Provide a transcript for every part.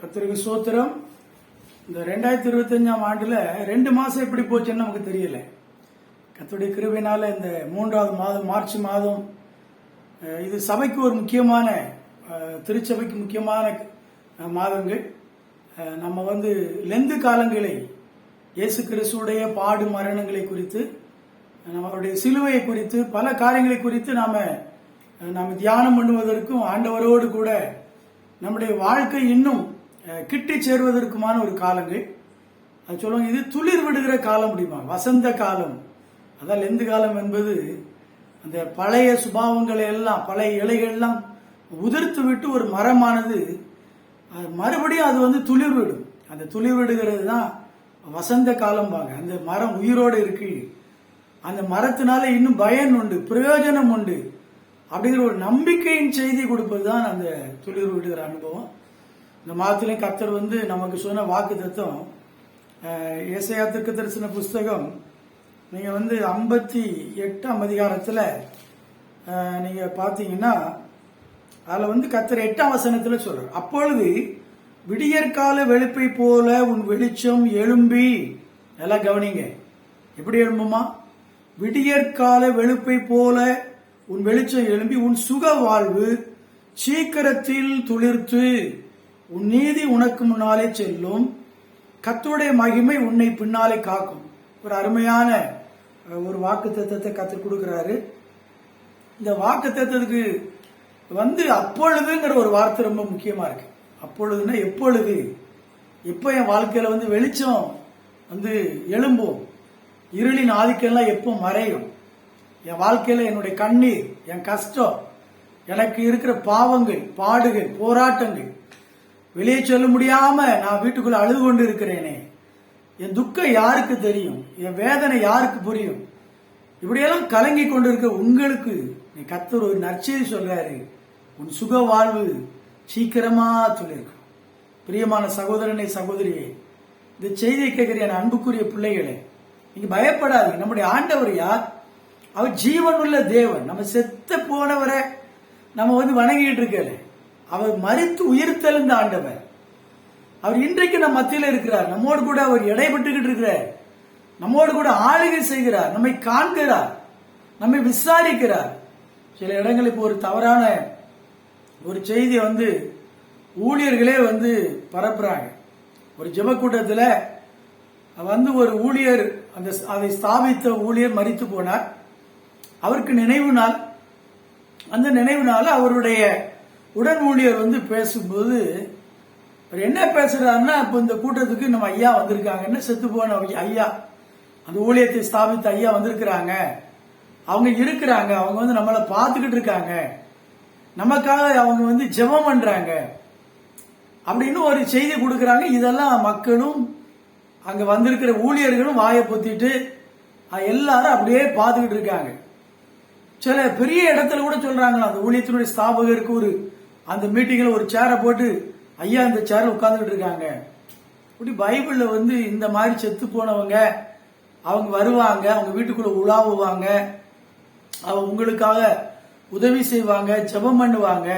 கத்திரிக்கு சோத்திரம் இந்த ரெண்டாயிரத்தி இருபத்தஞ்சாம் ஆண்டுல ரெண்டு மாசம் எப்படி போச்சுன்னு நமக்கு தெரியல. கத்துடைய கிருபையினால இந்த மூன்றாவது மாதம் மார்ச் மாதம் இது சபைக்கு ஒரு முக்கியமான திருச்சபைக்கு முக்கியமான மாதங்கள். நம்ம வந்து லெந்து காலங்களை இயேசு கிறிஸ்துடைய பாடு மரணங்களை குறித்து நம்மளுடைய சிலுவையை குறித்து பல காரியங்களை குறித்து நாம நாம் தியானம் பண்ணுவதற்கும் ஆண்டவரோடு கூட நம்முடைய வாழ்க்கை இன்னும் கிட்டி சேருவதற்குமான ஒரு காலங்கள். அது சொல்லுவாங்க இது துளிர் விடுகிற காலம் முடியுமா வசந்த காலம். அதான் லெந்து காலம் என்பது அந்த பழைய சுபாவங்களை எல்லாம் பழைய இலைகள் எல்லாம் உதிர்த்து விட்டு ஒரு மரமானது அது மறுபடியும் அது வந்து துளிர் விடும். அந்த துளிர் விடுகிறது தான் வசந்த காலம்பாங்க. அந்த மரம் உயிரோடு இருக்கு. அந்த மரத்தினால இன்னும் பயன் உண்டு பிரயோஜனம் உண்டு. அப்படிங்கிற ஒரு நம்பிக்கையின் செய்தி கொடுப்பது தான் அந்த துளிர் விடுகிற அனுபவம். இந்த மாதத்திலையும் கத்தர் வந்து நமக்கு சொன்ன வாக்கு தத்துவம் ஏசையா திருக்க தரிசன புஸ்தகம் நீங்க வந்து ஐம்பத்தி எட்டாம் அதிகாரத்துல நீங்கள் நீங்க பாத்தீங்கன்னா அதுல வந்து கத்தர் எட்டாம் வசனத்துல சொல்றார். அப்பொழுது விடியற்கால வெளுப்பை போல உன் வெளிச்சம் எழும்பி நல்லா கவனிங்க. எப்படி எழும்புமா? விடியற்கால வெளுப்பை போல உன் வெளிச்சம் எழும்பி உன் சுக வாழ்வு சீக்கிரத்தில் துளிர்த்து உன் நீதி உனக்கு முன்னாலே செல்லும். கத்துடைய மகிமை உன்னை பின்னாலே காக்கும். ஒரு அருமையான ஒரு வாக்கு தத்துவத்தை கற்றுக் கொடுக்கிறாரு. இந்த வாக்கு தத்துவத்துக்கு வந்து அப்பொழுதுங்கிற ஒரு வார்த்தை ரொம்ப முக்கியமா இருக்கு. அப்பொழுதுன்னா எப்பொழுது? எப்போ என் வாழ்க்கையில வந்து வெளிச்சம் வந்து எழும்பும்? இருளின் ஆதிக்கம்லாம் எப்போ மறையும்? என் வாழ்க்கையில என்னுடைய கண்ணீர் என் கஷ்டம் எனக்கு இருக்கிற பாவங்கள் பாடுகள் போராட்டங்கள் வெளியே சொல்ல முடியாம நான் வீட்டுக்குள்ள அழுது கொண்டு இருக்கிறேனே என் துக்கம் யாருக்கு தெரியும்? என் வேதனை யாருக்கு புரியும்? இப்படியெல்லாம் கலங்கி கொண்டிருக்க உங்களுக்கு நீ கத்தர் ஒரு நற்செய்தி சொல்றாரு. உன் சுக வாழ்வு சீக்கிரமா சொல்லியிருக்கும் பிரியமான சகோதரனை சகோதரியே இந்த செய்தியை கேட்கிற என் அன்புக்குரிய பிள்ளைகளே நீங்க பயப்படாது நம்முடைய ஆண்டவர் யார்? அவர் ஜீவனுள்ள தேவன். நம்ம செத்து போனவரை நம்ம வந்து வணங்கிட்டு இருக்கல அவர் மறித்து உயிர்த்தெழுந்த ஆண்டவர். அவர் இன்றைக்கு நம்ம மத்தியில் இருக்கிறார். நம்மோடு கூட அவர் இடைப்பட்டுக்கிட்டு இருக்கிறார். நம்மோடு கூட ஆளுகை செய்கிறார். நம்மை காண்கிறார். நம்மை விசாரிக்கிறார். சில இடங்களில் இப்போ ஒரு தவறான ஒரு செய்தியை வந்து ஊழியர்களே வந்து பரப்புறாங்க. ஒரு ஜெபக்கூட்டத்தில் வந்து ஒரு ஊழியர் அந்த அதை ஸ்தாபித்த ஊழியர் மறித்து போனார். அவருக்கு நினைவு நாள். அந்த நினைவு நாள் அவருடைய உடன் ஊழியர் வந்து பேசும்போது அவர் என்ன பேசுறாருன்னா இப்போ இந்த கூட்டத்துக்கு நம்ம ஐயா வந்திருக்காங்கன்னு செத்து போன ஐயா? அந்த ஊழியத்தை ஸ்தாபித்த ஐயா வந்திருக்கிறாங்க. அவங்க இருக்கிறாங்க. அவங்க வந்து நம்மளை பார்த்துக்கிட்டு இருக்காங்க. நமக்காக அவங்க வந்து ஜெபம் பண்றாங்க. அப்படின்னு ஒரு செய்தி கொடுக்குறாங்க. இதெல்லாம் மக்களும் அங்க வந்திருக்கிற ஊழியர்களும் வாயை பொத்திட்டு எல்லாரும் அப்படியே பார்த்துக்கிட்டு இருக்காங்க. சில பெரிய இடத்துல கூட சொல்றாங்களா? அந்த ஊழியத்தினுடைய ஸ்தாபகருக்கு ஒரு அந்த மீட்டிங்ல ஒரு சேரை போட்டு ஐயா இந்த சேர்ல உட்கார்ந்துட்டு இருக்காங்க. இப்படி பைபிள்ல வந்து இந்த மாதிரி செத்து போனவங்க அவங்க வருவாங்க அவங்க வீட்டுக்குள்ள உலாவுவாங்க அவங்க உங்களுக்காக உதவி செய்வாங்க ஜெபம் பண்ணுவாங்க.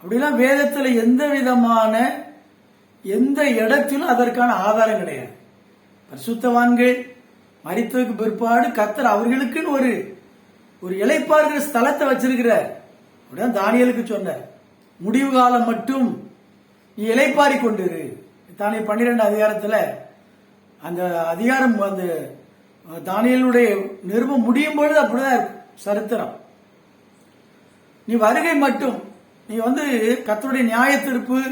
அப்படிலாம் வேதத்துல எந்த விதமான எந்த இடத்திலும் அதற்கான ஆதாரம் கிடையாது. பரிசுத்தவான்கள் மரித்ததுக்கு பிற்பாடு கத்தர் அவர்களுக்குன்னு ஒரு ஒரு இளைப்பாறுகிற ஸ்தலத்தை வச்சிருக்கிறார். அப்படிதான் தானியலுக்கு சொன்னார் முடிவு காலம் மட்டும் நீ இலைப்பாரி கொண்டிரு. தானே பன்னிரெண்டு அதிகாரத்துல அந்த அதிகாரம் அந்த தானியலுடைய நிருபம் முடியும் பொழுது அப்படிதான் இருக்கும். சரித்திரம். நீ வருகை மட்டும் நீ வந்து கத்தருடைய நியாய தீர்ப்பு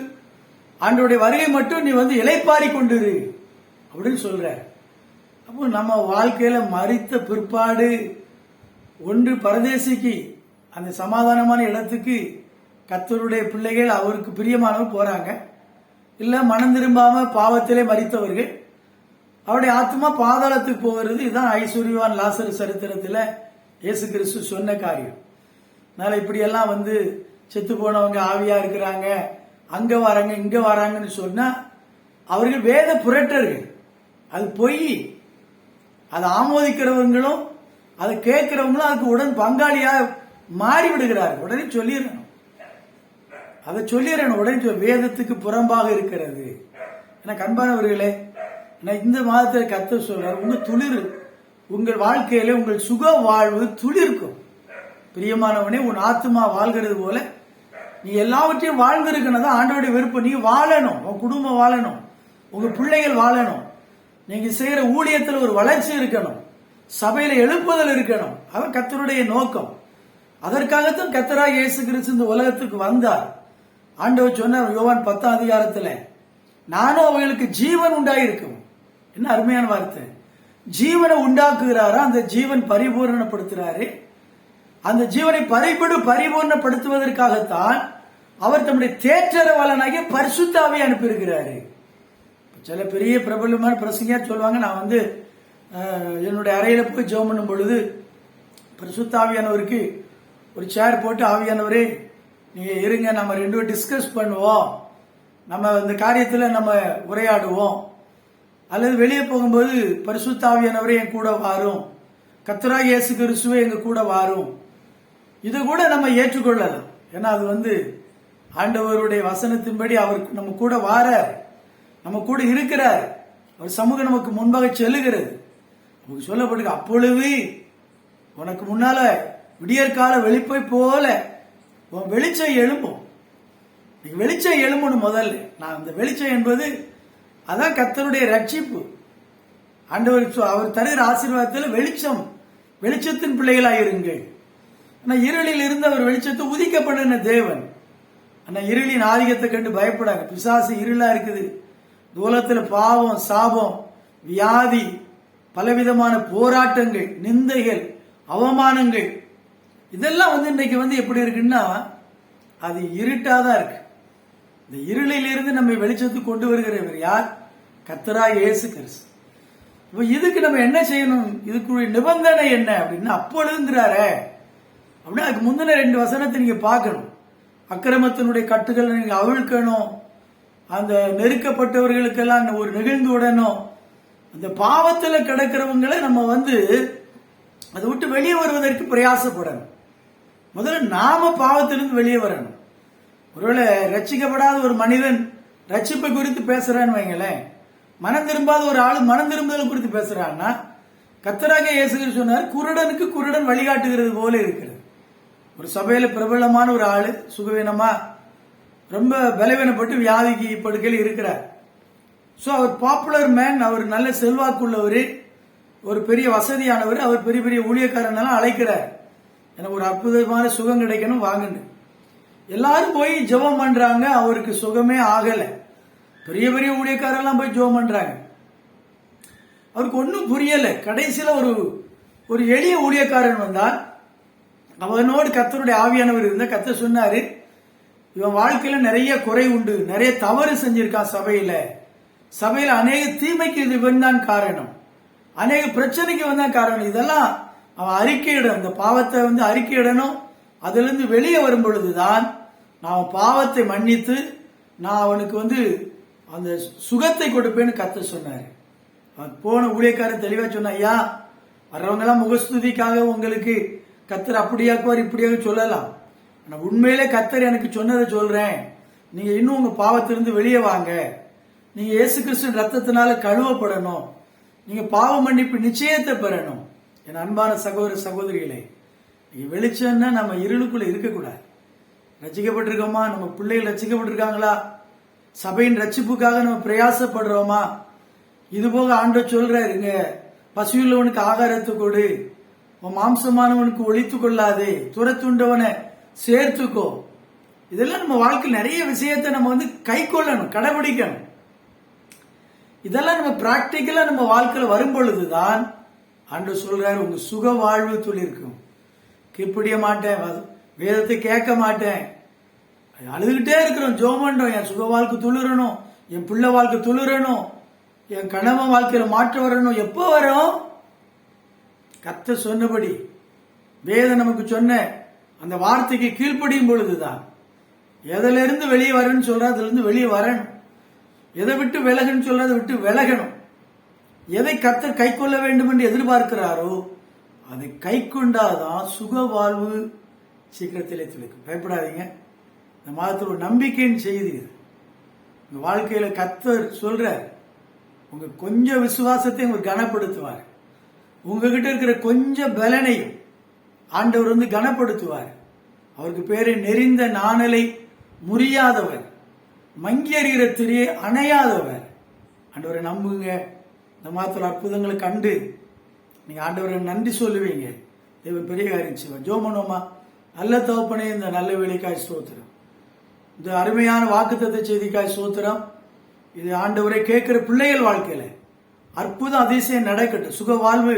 ஆண்டவருடைய வருகை மட்டும் நீ வந்து இலைப்பாரி கொண்டிரு. அப்படின்னு சொல்ற. அப்போ நம்ம வாழ்க்கையில மறித்த பிற்பாடு ஒன்று பரதேசிக்கு அந்த சமாதானமான இடத்துக்கு கத்தருடைய பிள்ளைகள் அவருக்கு பிரியமானவர் போறாங்க. இல்ல மனம் திரும்பாம பாவத்திலே மறித்தவர்கள். அவருடைய ஆத்மா பாதாளத்துக்கு போகிறது. இதுதான் ஐஸ்வர்யவான் லாசர் சரித்திரத்தில் இயேசு கிறிஸ்து சொன்ன காரியம். அதனால இப்படியெல்லாம் வந்து செத்து போனவங்க ஆவியா இருக்கிறாங்க அங்க வராங்க இங்க வராங்கன்னு சொன்னா அவர்கள் வேத புரட்டர்கள். அது பொய். அதை ஆமோதிக்கிறவங்களும் அதை கேட்கிறவங்களும் அதுக்கு உடன் பங்காளியா மாறி விடுகிறார் உடனே சொல்லிடணும். அதை சொல்லிடுறேன் உடனே சொல் வேதத்துக்கு புறம்பாக இருக்கிறது. எனக்கு அன்பானவர்களே நான் இந்த மாதத்தில் கத்த சொல்றார் உங்க துளிர் உங்கள் வாழ்க்கையில உங்கள் சுக வாழ்வு துளிர்க்கும் பிரியமானவனே உன் ஆத்மா வாழ்கிறது போல நீ எல்லாவற்றையும் வாழ்ந்திருக்கணும் தான் ஆண்டோடைய விருப்பம் நீ வாழணும். உன் குடும்பம் வாழணும். உங்க பிள்ளைகள் வாழணும். நீங்க செய்யற ஊழியத்தில் ஒரு வளர்ச்சி இருக்கணும். சபையில எழுப்புதல் இருக்கணும். அவன் கத்தருடைய நோக்கம். அதற்காகத்தான் கத்தராக இயேசு கிறிஸ்து இந்த உலகத்துக்கு வந்தார். ஆண்டவர் சொன்னார் யோவான் பத்தாம் அதிகாரத்துல நானும் அவங்களுக்கு ஜீவன் உண்டாயிருக்கும். என்ன அருமையான வார்த்தை. ஜீவனை உண்டாக்குகிறாரா? அந்த ஜீவன் பரிபூர்ணப்படுத்துறாரு. அந்த ஜீவனை பறிபடு பரிபூர்ணப்படுத்துவதற்காகத்தான் அவர் தம்முடைய தேற்றரவாளனாகிய பரிசுத்தாவை அனுப்பியிருக்கிறாரு. சில பெரிய பிரபலமான பிரசங்கியா சொல்லுவாங்க நான் வந்து என்னுடைய அறையில போய் ஜெபம் பண்ணும் பொழுது பரிசுத்தாவியானவருக்கு ஒரு சேர் போட்டு ஆவியானவரே நீங்க இருங்க நம்ம ரெண்டு பேரும் டிஸ்கஸ் பண்ணுவோம். நம்ம இந்த காரியத்துல நம்ம உரையாடுவோம். அல்லது வெளியே போகும்போது பரிசுத்தாவியானவரே என் கூட வாரும். கத்தரா இயேசு கிறிஸ்துவே எங்க கூட வாரும். இதை கூட நம்ம ஏற்றுக்கொள்ளலாம். ஏன்னா அது வந்து ஆண்டவருடைய வசனத்தின்படி அவர் நம்ம கூட வாரார். நம்ம கூட இருக்கிறார். அவர் சமூகம் நமக்கு முன்பாக செல்லுகிறது. உங்களுக்கு சொல்லப்பட்டிருக்கு அப்பொழுது உனக்கு முன்னால விடியற்கால வெளிப்பை போல உன் வெளிச்சம் எழும்பும். நீ வெளிச்சம் எழும்பணும் முதல்ல. நான் இந்த வெளிச்சம் என்பது அதான் கத்தருடைய ரட்சிப்பு. ஆண்டவர் அவர் தருகிற ஆசீர்வாதத்தில் வெளிச்சம் வெளிச்சத்தின் பிள்ளைகளாக இருங்கள். ஆனா இருளில் இருந்து அவர் வெளிச்சத்தை உதிக்க பண்ணின தேவன். ஆனா இருளின் ஆதிக்கத்தை கண்டு பயப்படாங்க பிசாசு இருளா இருக்குது. தூலத்துல பாவம் சாபம் வியாதி பலவிதமான போராட்டங்கள் நிந்தைகள் அவமானங்கள். இதெல்லாம் வந்து இன்னைக்கு வந்து எப்படி இருக்குன்னா அது இருட்டாதான் இருக்கு. இந்த இருளிலிருந்து நம்ம நம்மை வெளிச்சத்துக்கு கொண்டு வருகிறவர் யார்? கத்தரா இயேசு கிறிஸ்து. இப்போ இதுக்கு நம்ம என்ன செய்யணும்? இதுக்குரிய நிபந்தனை என்ன அப்படின்னா அப்பொழுதுங்கிறாரே. அப்படின்னா அதுக்கு முந்தின ரெண்டு வசனத்தை நீங்க பார்க்கணும். அக்கிரமத்தினுடைய கட்டுகளை நீங்க அவிழ்க்கணும். அந்த நெருக்கப்பட்டவர்களுக்கெல்லாம் ஒரு நிகழ்ந்து விடணும். அந்த பாவத்துல கிடக்கிறவங்களை நம்ம வந்து அதை விட்டு வெளியே வருவதற்கு பிரயாசப்படணும். முதல்ல நாம பாவத்திலிருந்து வெளியே வரணும். ஒருவேளை ரட்சிக்கப்படாத ஒரு மனிதன் ரட்சிப்பை குறித்து பேசுறான்னு வைங்களேன். மனம் திரும்பாத ஒரு ஆள் மனம் திரும்புதல் குறித்து பேசுறான்னா கத்தராக இயேசுகிற சொன்னார் குருடனுக்கு குருடன் வழிகாட்டுகிறது போல இருக்கிறது. ஒரு சபையில பிரபலமான ஒரு ஆள் சுகவீனமா ரொம்ப பலவீனப்பட்டு வியாதிக்கு படுக்கையில் இருக்கிறார். ஸோ அவர் பாப்புலர் மேன் அவர் நல்ல செல்வாக்குள்ளவர் ஒரு பெரிய வசதியானவர் அவர் பெரிய பெரிய ஊழியக்காரனெல்லாம் அழைக்கிறார். எனக்கு ஒரு அற்புதமான சுகம் கிடைக்கணும் வாங்கன்னு எல்லாரும் போய் ஜெபம் பண்றாங்க அவருக்கு சுகமே ஆகலை. பெரிய பெரிய ஊழியக்காரெல்லாம் போய் ஜெபம் பண்றாங்க. அவருக்கு ஒன்றும் புரியலை. கடைசியில் ஒரு ஒரு எளிய ஊழியக்காரன் வந்தார் அவனோடு கத்தருடைய ஆவியானவர் இருந்த கத்த சொன்னாரு இவன் வாழ்க்கையில நிறைய குறை உண்டு நிறைய தவறு செஞ்சிருக்கான் சபையில. சபையில் அநேக தீமைக்கு இது தான் காரணம். அநேக பிரச்சனைக்கு வந்தான் காரணம். இதெல்லாம் அவன் அறிக்கையிட அந்த பாவத்தை வந்து அறிக்கையிடணும். அதிலிருந்து வெளியே வரும் பொழுதுதான் நான் பாவத்தை மன்னித்து நான் அவனுக்கு வந்து அந்த சுகத்தை கொடுப்பேன்னு கத்த சொன்னார். அவன் போன ஊழியக்காரன் தெளிவா சொன்ன ஐயா வர்றவங்கெல்லாம் முகஸ்துதிக்காக உங்களுக்கு கத்தர் அப்படியாக்குவார் இப்படியாக சொல்லலாம். ஆனா உண்மையிலே கத்தர் எனக்கு சொன்னதை சொல்றேன். நீங்க இன்னும் உங்க பாவத்திலிருந்து வெளியே வாங்க. நீங்க இயேசு கிறிஸ்துவின் ரத்தத்தினால கழுவப்படணும். நீங்க பாவ மன்னிப்பு நிச்சயத்தை பெறணும். என் அன்பான சகோதர சகோதரிகளே நீங்க வெளிச்சம்னா நம்ம இருளுக்குள்ள இருக்கக்கூடாது. ரசிக்கப்பட்டிருக்கோமா? நம்ம பிள்ளைகள் ரசிக்கப்பட்டிருக்காங்களா? சபையின் ரட்சிப்புக்காக நம்ம பிரயாசப்படுறோமா? இது போக ஆண்ட சொல்றாரு இங்க பசியுள்ளவனுக்கு ஆகாரத்தை கொடு. உன் மாம்சமானவனுக்கு ஒழித்து கொள்ளாதே. துரத்துண்டவனை சேர்த்துக்கோ. இதெல்லாம் நம்ம வாழ்க்கையில் நிறைய விஷயத்தை நம்ம வந்து கை கொள்ளணும் கடைபிடிக்கணும். இதெல்லாம் நம்ம பிராக்டிக்கலா நம்ம வாழ்க்கையில் வரும் பொழுதுதான் அன்று சொல்றாரு உங்க சுக வாழ்வு சொல்லியிருக்கும் கீழ்ப்படிய மாட்டேன் வேதத்தை கேட்க மாட்டேன். அழுதுகிட்டே இருக்கிறோம் ஜோம் பண்றோம் என் சுக வாழ்க்கை துளிரணும் என் பிள்ளை வாழ்க்கை துளிரணும் என் கணவன் வாழ்க்கையில மாற்றம் வரணும் எப்போ வரும்? கத்த சொன்னபடி வேதம் நமக்கு சொன்ன அந்த வார்த்தைக்கு கீழ்ப்படியும் பொழுதுதான். எதுல இருந்து வெளியே வரணும்னு சொல்ற அதுல இருந்து வெளியே வரணும். எதை விட்டு விலகுன்னு சொல்ற அதை விட்டு விலகணும். எதை கத்தர் கை கொள்ள வேண்டும் என்று எதிர்பார்க்கிறாரோ அதை கை கொண்டாதான் சுக வாழ்வு சீக்கிரத்திலே துளிக்கும் பயப்படாதீங்க. இந்த மாதத்தில் ஒரு நம்பிக்கையின் செய்தி இது உங்க வாழ்க்கையில கத்தர் சொல்ற உங்க கொஞ்சம் விசுவாசத்தை உங்க கனப்படுத்துவார். உங்ககிட்ட இருக்கிற கொஞ்சம் பலனையும் ஆண்டவர் வந்து கனப்படுத்துவார். அவருக்கு பேரு நெறிந்த நாணலை முறியாதவர். மங்கி அறிகிற திரியை அணையாதவர். ஆண்டவரை நம்புங்க. இந்த மாதத்தில் அற்புதங்களை கண்டு நீங்கள் ஆண்டவரை நன்றி சொல்லுவீங்க. தேவன் பெரிய காரியம் செய்வார். ஜோமனோமா நல்ல தகப்பனே இந்த நல்ல வேலைக்காய் ஸ்தோத்திரம். இந்த அருமையான வாக்குத்தத்தை செய்திக்காய் சோத்திரம் இது ஆண்டவரை கேட்கிற பிள்ளைகள் வாழ்க்கையில அற்புதம் அதிசயம் நடக்கட்டும். சுக வாழ்வு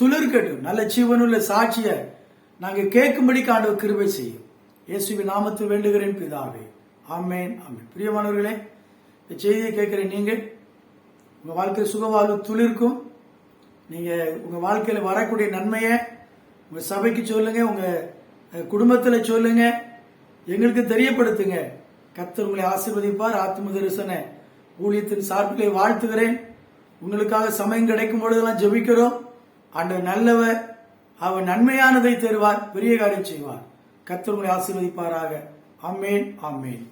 துளிர்க்கட்டும். நல்ல ஜீவனுள்ள சாட்சியை நாங்கள் கேட்கும்படிக்கு ஆண்டவர் கிருபை செய்யும். இயேசுவின் நாமத்தில் வேண்டுகிறேன் பிதாவே. ஆமேன் ஆமேன். பிரியமானவர்களே இந்த செய்தியை கேட்கிற நீங்கள் உங்கள் வாழ்க்கை சுக வாழ்வு துளிர்க்கும். நீங்கள் உங்கள் வாழ்க்கையில் வரக்கூடிய நன்மையை உங்கள் சபைக்கு சொல்லுங்க உங்கள் குடும்பத்தில் சொல்லுங்கள் சொல்லுங்க எங்களுக்கு தெரியப்படுத்துங்க. கத்தர் உங்களை ஆசீர்வதிப்பார் ஆத்ம தரிசன ஊழியத்தின் சார்பிலே வாழ்த்துகிறேன். உங்களுக்காக சமயம் கிடைக்கும் பொழுதெல்லாம் ஜெபிக்கிறோம். ஆண்டவர் நல்லவர் அவர் நன்மையானதை தருவார் பெரிய காரியம் செய்வார். கத்தர் உங்களை ஆசீர்வதிப்பாராக. Amen amen